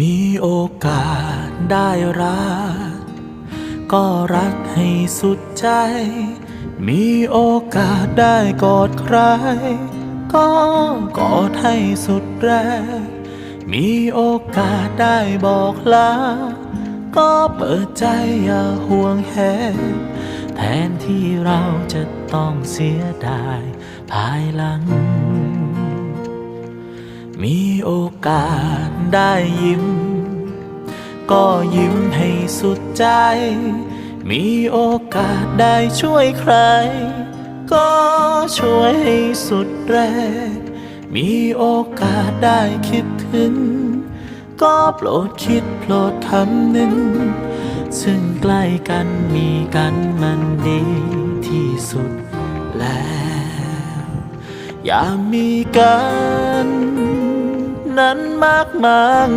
มีโอกาสได้รัก ก็รักให้สุดใจ มีโอกาสได้กอดใคร ก็กอดให้สุดแรง มีโอกาสได้บอกลา ก็เปิดใจอย่าห่วงแหนแทนที่เราจะต้องเสียดายภายหลัง มีโอกาสได้ยิ้ม ก็ยิ้มให้สุดใจ มีโอกาสได้ช่วยใคร ก็ช่วยให้สุดแรง มีโอกาสได้คิดถึง ก็โปรดคิดโปรดคำหนึ่งซึ่งใกล้กันมีกันมันดีที่สุดแล้ว อย่ามีกัน นั้นมากมาย